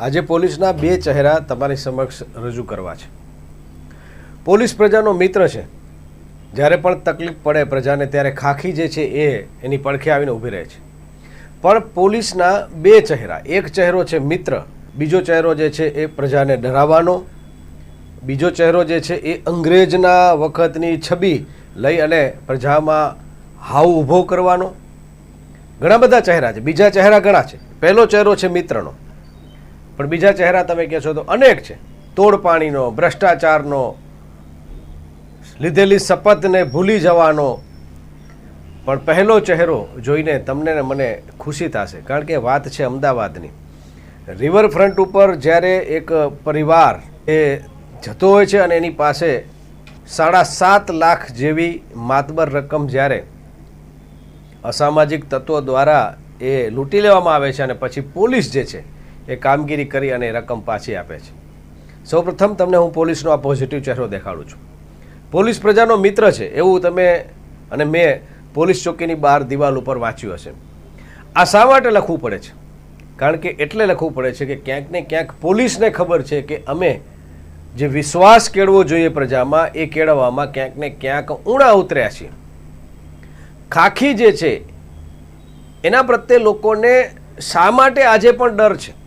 આજે પોલીસના બે ચહેરા તમારી સમક્ષ રજૂ કરવા છે. પોલીસ પ્રજાનો મિત્ર છે. જ્યારે પણ તકલીફ પડે પ્રજાને ત્યારે ખાખી જે છે એ એની પડખે આવીને ઊભી રહે છે. પણ પોલીસના બે ચહેરા, એક ચહેરો છે મિત્ર, બીજો ચહેરો જે છે એ પ્રજાને ડરાવવાનો, બીજો ચહેરો જે છે એ અંગ્રેજના વખતની છબી લઈ અને પ્રજામાં હાવ ઊભો કરવાનો. ઘણા બધા ચહેરા છે. બીજા ચહેરા ઘણા છે. પહેલો ચહેરો છે મિત્રનો. પણ બીજા ચહેરા તમે કહેશો તો અનેક છે. તોડ પાણીનો, ભ્રષ્ટાચારનો, લીધેલી શપથને ભૂલી જવાનો. પણ પહેલો ચહેરો જોઈને તમને ને મને ખુશી થશે. કારણ કે વાત છે અમદાવાદની. રિવરફ્રન્ટ ઉપર જ્યારે એક પરિવાર એ જતો હોય છે અને એની પાસે સાડા સાત લાખ જેવી માતબર રકમ જ્યારે અસામાજિક તત્વો દ્વારા એ લૂંટી લેવામાં આવે છે અને પછી પોલીસ જે છે એ કામગીરી કરી અને રકમ પાછી આપે છે. સૌપ્રથમ તમને હું પોલીસનો આ પોઝિટિવ ચહેરો દેખાડું છું. પોલીસ પ્રજાનો મિત્ર છે, એવું તમે અને મેં પોલીસ ચોકીની બહાર દિવાલ ઉપર વાંચ્યું હશે. આ શા માટે લખવું પડે છે? કારણ કે એટલે લખવું પડે છે કે ક્યાંક ને ક્યાંક પોલીસને ખબર છે કે અમે જે વિશ્વાસ કેળવો જોઈએ પ્રજામાં, એ કેળવવામાં ક્યાંક ને ક્યાંક ઊણા ઉતર્યા છીએ. ખાખી જે છે, એના પ્રત્યે લોકોને શા માટે આજે પણ ડર છે?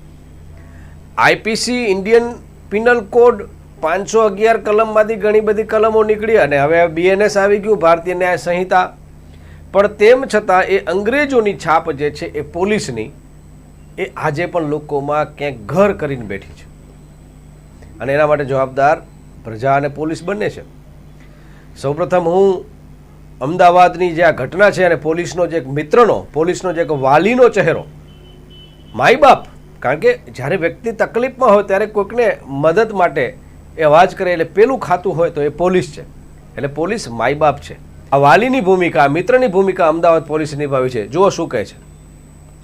આઈપીસી ઇન્ડિયન પિનલ કોડ પાંચસો અગિયાર કલમમાંથી ઘણી બધી કલમો નીકળી અને હવે બીએનએસ આવી ગયું, ભારતીય ન્યાય સંહિતા. પણ તેમ છતાં એ અંગ્રેજોની છાપ જે છે એ પોલીસની, એ આજે પણ લોકોમાં ક્યાંક ઘર કરીને બેઠી છે. અને એના માટે જવાબદાર પ્રજા અને પોલીસ બંને છે. સૌપ્રથમ હું અમદાવાદની જે આ ઘટના છે અને પોલીસનો જે એક મિત્રનો, પોલીસનો જે એક વાલીનો ચહેરો, માય બાપ કારણ કે જ્યારે વ્યક્તિ તકલીફમાં હોય ત્યારે કોઈકને મદદ માટે એ અવાજ કરે એટલે પેલું ખાતું હોય તો એ પોલીસ છે. એટલે પોલીસ માય બાપ છે. આ વાલીની ભૂમિકા મિત્રની ભૂમિકા અમદાવાદ પોલીસે નિભાવી છે. જુઓ શું કહે છે.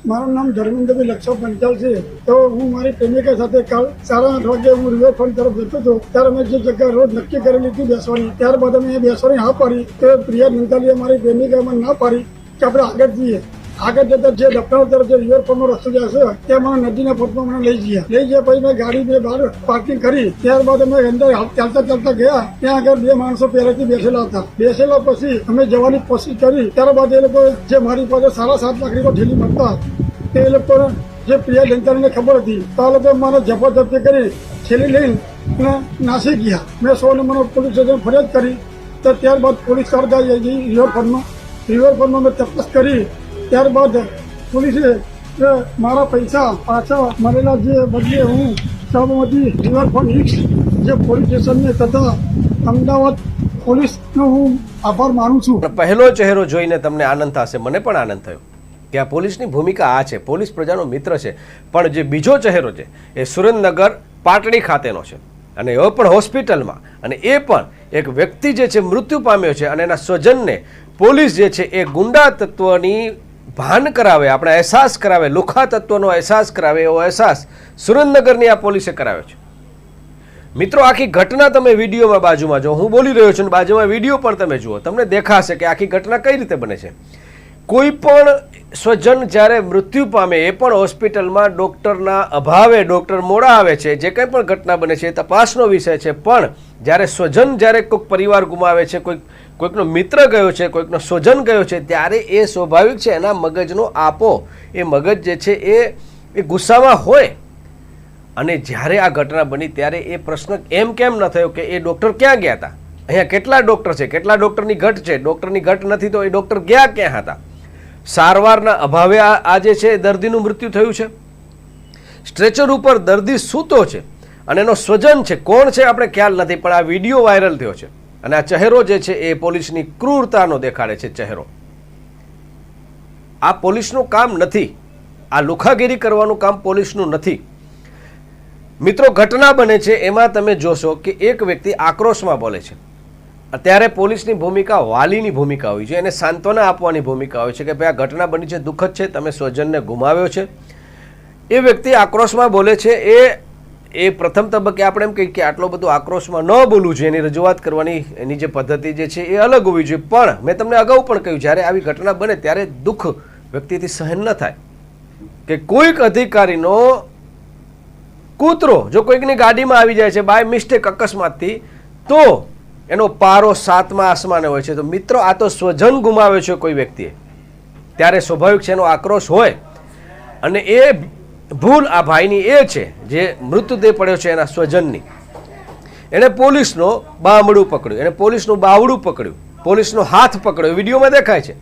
મારું નામ ધર્મેન્દ્રભાઈ લક્ષો પંચાલ છે. તો હું મારી પ્રેમિકા સાથે કાલ સાડા આઠ વાગે હું રિવરફ્રન્ટ તરફ જતો હતો. ત્યારે મેં જે જગ્યા રોજ નક્કી કરેલી હતી બેસવાની, ત્યારબાદ અમે બેસવાની હા પાડી. તો પ્રિયા મિંતાલીએ મારી પ્રેમિકામાં ના પાડી કે આપણે આગળ જઈએ. આગળ જતા જે દફતર તરફ જે રિવરફ્રન્ટનો રસ્તો જશે ત્યાં નદીના પટમાં મને લઈ ગયા. લઈ ગયા પછી મેં ગાડી મેં બહાર પાર્કિંગ કરી. ત્યારબાદ અમે અંદર ચાલતા ચાલતા ગયા. ત્યાં આગળ બે માણસો પહેલેથી બેસેલા હતા. બેસેલા પછી અમે જવાની કોશિશ કરી. ત્યારબાદ એ લોકો જે મારી પાસે સાડા સાત લાખ રૂપિયા ઠેલી મળતા એ લોકો જે પ્રિયા જનતાને ખબર હતી. તો આ લોકો મને જબરદસ્તી કરી છેલ્લી લઈને નાસી ગયા. મેં સો નંબરનો પોલીસ સ્ટેશન ફરિયાદ કરી. તો ત્યારબાદ પોલીસ કારગા રિવરફ્રન્ટમાં રિવરફ્રન્ટમાં મેં તપાસ કરી. ત્યારબાદ પોલીસે મારા પૈસા પાછા મળેલા જે બદલે હું સાબરમતી રિવરફ્રન્ટ હિક્સ જે પોલીસ સ્ટેશનને તથા અમદાવાદ પોલીસનો હું આભાર માનું છું. પહેલો ચહેરો જોઈને તમને આનંદ થશે. મને પણ આનંદ થયો કે આ પોલીસની ભૂમિકા આ છે. પોલીસ પ્રજાનો મિત્ર છે. પણ જે બીજો ચહેરો છે, એ સુરેન્દ્રનગર પાટડી ખાતેનો છે. અને એ પણ હોસ્પિટલમાં. અને એ પણ એક વ્યક્તિ જે છે, મૃત્યુ પામ્યો છે અને એના સ્વજનને પોલીસ જે છે, એ ગુંડા તત્વની ભાન કરાવે, આપણે અહેસાસ કરાવે, લુખા તત્વનો અહેસાસ કરાવે, એવો અહેસાસ સુરેન્દ્રનગરની આ પોલીસે કરાવ્યો છે. મિત્રો, આખી ઘટના તમે વિડીયોમાં બાજુમાં જો, હું બોલી રહ્યો છું બાજુમાં વીડિયો પણ તમે જુઓ, તમને દેખાશે કે આખી ઘટના કઈ રીતે બને છે. કોઈ પણ સ્વજન જ્યારે મૃત્યુ પામે, એ પણ હોસ્પિટલમાં ડૉક્ટરના અભાવે ડૉક્ટર મોડા આવે છે, જે કંઈ પણ ઘટના બને છે, એ તપાસનો વિષય છે, પણ જ્યારે સ્વજન જ્યારે કોઈક પરિવાર ગુમાવે છે, કોઈક, કોઈકનો મિત્ર ગયો છે, કોઈકનો સ્વજન ગયો છે, ત્યારે એ સ્વાભાવિક છે, એના મગજનો આપો. એ મગજ જે છે, એ એ ગુસ્સામાં હોય. અને જ્યારે આ ઘટના બની, ત્યારે એ પ્રશ્ન એમ કેમ ન થયો કે એ ડૉક્ટર ક્યાં ગયા હતા? અહીંયા કેટલા ડૉક્ટર છે? કેટલા ડૉક્ટરની ઘટ છે? ડૉક્ટરની ઘટ નથી તો એ ડૉક્ટર ગયા ક્યાં હતા? સારવારના અભાવે આ જે છે, દર્દીનું મૃત્યુ થયું છે. સ્ટ્રેચર ઉપર દર્દી સૂતો છે. અને એનો સ્વજન છે. કોણ છે આપણે ખ્યાલ નથી, પણ આ વીડિયો વાયરલ થયો છે. અને આ ચહેરો જે છે એ પોલીસની ક્રૂરતાનો દેખાડે છે ચહેરો. આ પોલીસનું કામ નથી. આ લુખાગીરી કરવાનું કામ પોલીસનું નથી. મિત્રો, ઘટના બને છે, એમાં તમે જોશો કે એક વ્યક્તિ આક્રોશમાં બોલે છે. અત્યારે પોલીસની ભૂમિકા વાલીની ભૂમિકા હોય છે, એને સાંત્વના આપવાની ભૂમિકા હોય છે કે ભાઈ, આ ઘટના બની છે, દુઃખદ છે, તમે સ્વજનને ગુમાવ્યો છે. એ વ્યક્તિ આક્રોશમાં બોલે છે, એ એ પ્રથમ તબક્કે આપણે એમ કહીએ કે આટલો બધો આક્રોશમાં ન બોલવું જોઈએ, એની રજૂઆત કરવાની, એની જે પદ્ધતિ જે છે એ અલગ હોવી જોઈએ. પણ મેં તમને અગાઉ પણ કહ્યું, જ્યારે આવી ઘટના બને ત્યારે દુઃખ વ્યક્તિથી સહન ન થાય. કે કોઈક અધિકારીનો કૂતરો જો કોઈકની ગાડીમાં આવી જાય છે બાય મિસ્ટેક અકસ્માતથી, તો એનો પારો સાતમા આસમાને હોય છે. તો મિત્રો, આ તો સ્વજન ગુમાવે છે કોઈ વ્યક્તિએ. ત્યારે સ્વાભાવિક છે એનો આક્રોશ હોય. અને એ ભૂલ આ ભાઈની એ છે જે મૃતદેહ પડ્યો છે એના સ્વજનની. એણે પોલીસનો બામડું પકડ્યું, એણે પોલીસનું બાવડું પકડ્યું, પોલીસનો હાથ પકડ્યો. વિડીયોમાં દેખાય છે.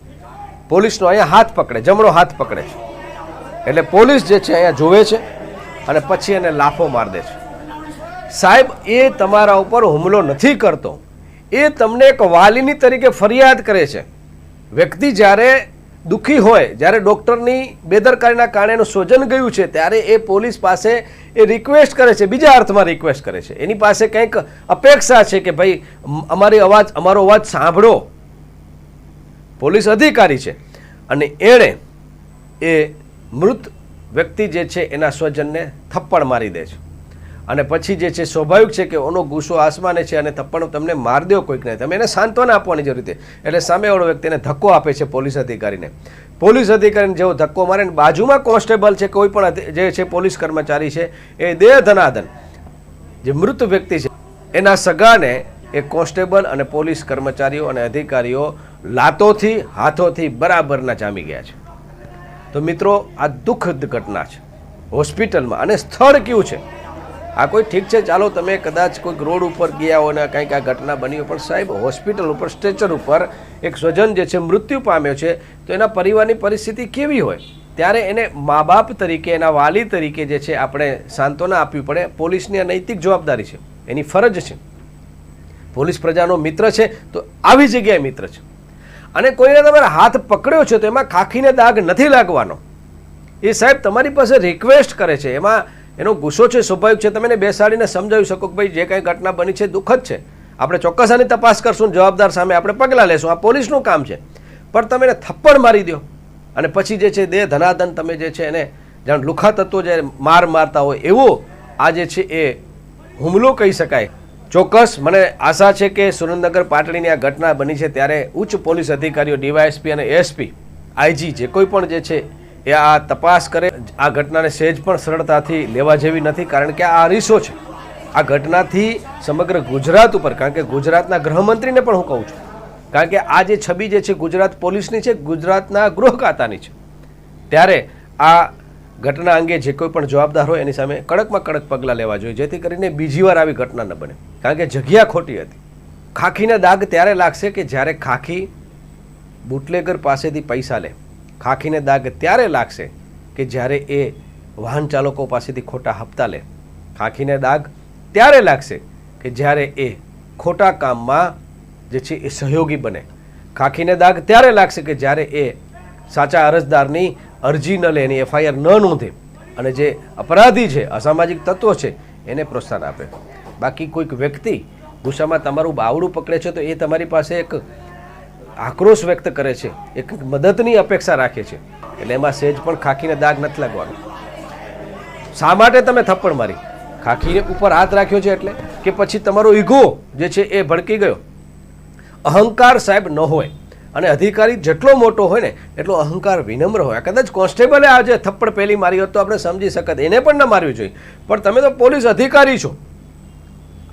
પોલીસનો અહીંયા હાથ પકડે, જમણો હાથ પકડે છે. એટલે પોલીસ જે છે અહીંયા જોવે છે અને પછી એને લાફો માર દે છે. સાહેબ, એ તમારા ઉપર હુમલો નથી કરતો. એ તમને એક વાલીની તરીકે ફરિયાદ કરે છે. વ્યક્તિ જ્યારે દુઃખી હોય, જ્યારે ડૉક્ટરની બેદરકારીના કારણે એનું સ્વજન ગયું છે, ત્યારે એ પોલીસ પાસે એ રિક્વેસ્ટ કરે છે, બીજા અર્થમાં રિક્વેસ્ટ કરે છે. એની પાસે કંઈક અપેક્ષા છે કે ભાઈ અમારી અવાજ, અમારો અવાજ સાંભળો. પોલીસ અધિકારી છે. અને એણે એ મૃત વ્યક્તિ જે છે, એના સ્વજનને થપ્પડ મારી દે છે. અને પછી જે છે, સ્વાભાવિક છે કે ઓનો ગુસ્સો આસમાને છે અને થપ્પડ તમને માર દો કોઈકને તમે એને સાંત્વના આપવાની જરૂર છે. એટલે સામેવાળો વ્યક્તિને ધક્કો આપે છે પોલીસ અધિકારીને. પોલીસ અધિકારીને જેવો ધક્કો મારે બાજુમાં કોન્સ્ટેબલ છે, કોઈ પણ જે છે પોલીસ કર્મચારી છે, એ દેહ ધનાધન. જે મૃત વ્યક્તિ છે, એના સગાને એ કોન્સ્ટેબલ અને પોલીસ કર્મચારીઓ અને અધિકારીઓ લાતોથી, હાથોથી બરાબરના જામી ગયા છે. તો મિત્રો, આ દુઃખદ ઘટના છે. હોસ્પિટલમાં અને સ્થળ કયું છે? આ કોઈ ઠીક છે? ચાલો, તમે કદાચ કોઈક રોડ ઉપર ગયા હોય ને કંઈક આ ઘટના બની હોય, પણ સાહેબ, હોસ્પિટલ ઉપર, સ્ટ્રેચર ઉપર એક સ્વજન જે છે મૃત્યુ પામ્યો છે, તો એના પરિવારની પરિસ્થિતિ કેવી હોય? ત્યારે એને મા બાપ તરીકે, એના વાલી તરીકે જે છે આપણે સાંત્વના આપવી પડે. પોલીસની આ નૈતિક જવાબદારી છે. એની ફરજ છે. પોલીસ પ્રજાનો મિત્ર છે, તો આવી જગ્યાએ મિત્ર છે. અને કોઈને તમારે હાથ પકડ્યો છે, તો એમાં ખાખીને દાગ નથી લાગવાનો. એ સાહેબ, તમારી પાસે રિક્વેસ્ટ કરે છે. એમાં એનો ગુસ્સો છે, સ્વાભાવિક છે. તમે એને બેસાડીને સમજાવી શકો કે ભાઈ, જે કાંઈ ઘટના બની છે, દુઃખદ છે. આપણે ચોક્કસ આની તપાસ કરશું જવાબદાર સામે આપણે પગલાં લેશું. આ પોલીસનું કામ છે. પણ તમે એને થપ્પડ મારી દો. અને પછી જે છે, દેહ, ધનાધન તમે જે છે, એને જાણ લુખા તત્વો જે માર મારતા હોય, એવો આ જે છે, એ હુમલો કહી શકાય. ચોક્કસ મને આશા છે કે સુરેન્દ્રનગર પાટણીની આ ઘટના બની છે, ત્યારે ઉચ્ચ પોલીસ અધિકારીઓ, ડીવાયએસપી અને એસપી, આઈજી જે કોઈ પણ જે છે એ આ તપાસ કરે. આ ઘટનાને સહેજ પણ સરળતાથી લેવા જેવી નથી, કારણ કે આ અરીસો છે. આ ઘટનાથી સમગ્ર ગુજરાત ઉપર, કારણ કે ગુજરાતના ગૃહમંત્રીને પણ હું કહું છું, કારણ કે આ જે છબી જે છે, ગુજરાત પોલીસની છે, ગુજરાતના ગૃહ ખાતાની છે. ત્યારે આ ઘટના અંગે જે કોઈ પણ જવાબદાર હોય એની સામે કડકમાં કડક પગલાં લેવા જોઈએ, જેથી કરીને બીજી વાર આવી ઘટના ન બને. કારણ કે જગ્યા ખોટી હતી. ખાખીના દાગ ત્યારે લાગશે કે જ્યારે ખાખી બુટલેગર પાસેથી પૈસા લે. ખાખીને દાગ ત્યારે લાગશે કે જ્યારે એ વાહન ચાલકો પાસેથી ખોટા હપ્તા લે. ખાખીને દાગ ત્યારે લાગશે કે જ્યારે એ ખોટા કામમાં જે છે એ સહયોગી બને. ખાખીને દાગ ત્યારે લાગશે કે જ્યારે એ સાચા અરજદારની અરજી ન લે એની એફઆઈઆર ન નોંધે અને જે અપરાધી છે, અસામાજિક તત્વો છે, એને પ્રોત્સાહન આપે. બાકી કોઈક વ્યક્તિ ગુસ્સામાં તમારું બાવડું પકડે છે, તો એ તમારી પાસે એક આક્રોશ વ્યક્ત કરે છે, એક મદદની અપેક્ષા રાખે છે. એટલે એમાં સહેજ પણ ખાખીને દાગ નથી લાગવાનો. શા માટે તમે થપ્પડ મારી? ખાખીને ઉપર હાથ રાખ્યો છે એટલે? કે પછી તમારો ઈગો જે છે એ ભડકી ગયો? અહંકાર સાહેબ ન હોય અને અધિકારી જેટલો મોટો હોય ને, એટલો અહંકાર વિનમ્ર હોય. કદાચ કોન્સ્ટેબલે આજે થપ્પડ પહેલી મારી હોત તો આપણે સમજી શકત. એને પણ ન મારવી જોઈએ. પણ તમે તો પોલીસ અધિકારી છો.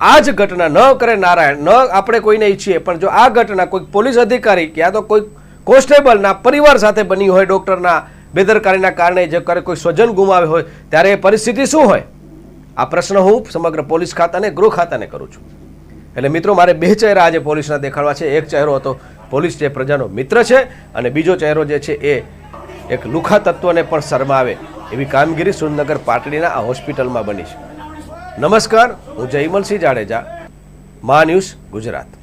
આ જ ઘટના ન કરે નારાયણ, ન આપણે કોઈને ઈચ્છીએ, પણ જો આ ઘટના કોઈ પોલીસ અધિકારી કે યા તો કોઈ કોન્સ્ટેબલના પરિવાર સાથે બની હોય, ડૉક્ટરના બેદરકારીના કારણે જે કરે કોઈ સ્વજન ગુમાવે હોય, ત્યારે એ પરિસ્થિતિ શું હોય? આ પ્રશ્ન હું સમગ્ર પોલીસ ખાતાને, ગૃહ ખાતાને કરું છું. એટલે મિત્રો, મારે બે ચહેરા આજે પોલીસના દેખાડવા છે. એક ચહેરો હતો પોલીસ જે પ્રજાનો મિત્ર છે અને બીજો ચહેરો જે છે એ એક લુખા તત્વને પણ શરમાવે એવી કામગીરી સુરનગર પાટડીના આ હોસ્પિટલમાં બની છે. નમસ્કાર હું જયમલસિંહ જાડેજા મા ન્યૂઝ ગુજરાત.